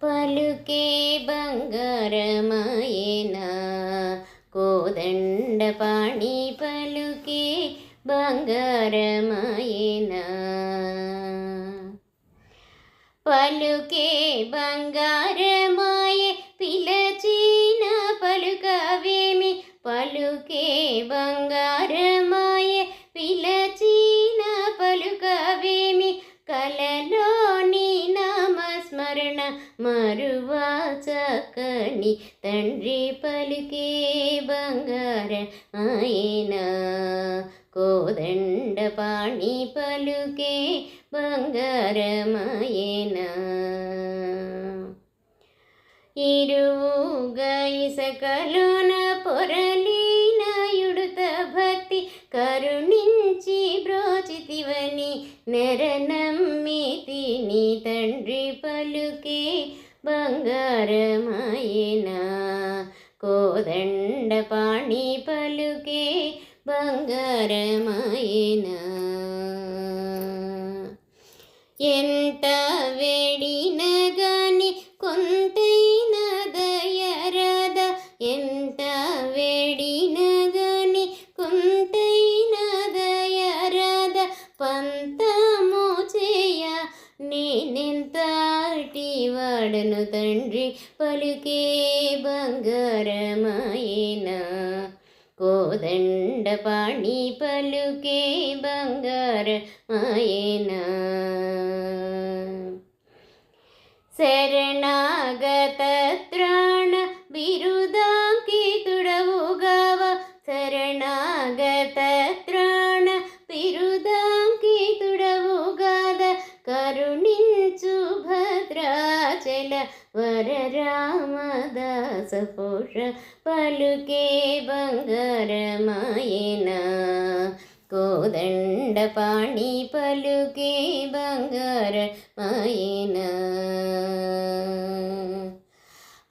పలుకే బంగారమాయేనా కోదండ పాణి పలుకే బంగారమాయేనా పలుకే బంగారమాయే పిలచిన పలుకవేమి పలుకే బంగారమాయే మరువాచకని తండ్రి పలికే బంగార ఆయన కోదండ పాణి పలుకే బంగారమాయనా ఇరువుగా ఇసకలోన పొరలీనయుడుత భక్తి కరుణించి బ్రోచితివని నెరన తండ్రి పలుకే బంగారమాయనా. కోదండ పాణి పలుకే బంగారమాయనా. ఎంత వాడను తండ్రి పలుకే బంగారమాయనా కోదండ పాణి పలుకే బంగారమాయనా శరణాగత వరరామదాస పోష పలుకే బంగారమాయన. కోదండ పాణి పలుకే బంగారమాయనా.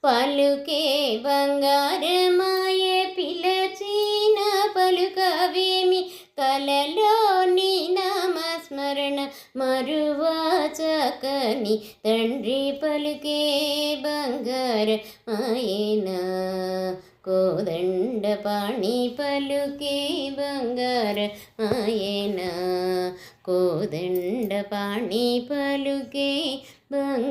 పలుకే బంగారమాయ పిలచిన పలుకవే మరువాచకని తండ్రి పలుకే బంగారు ఆయన కోదండ పాణి పలుకే బంగారు ఆయన కోదండ పాణి పలుకే బంగారమాయనా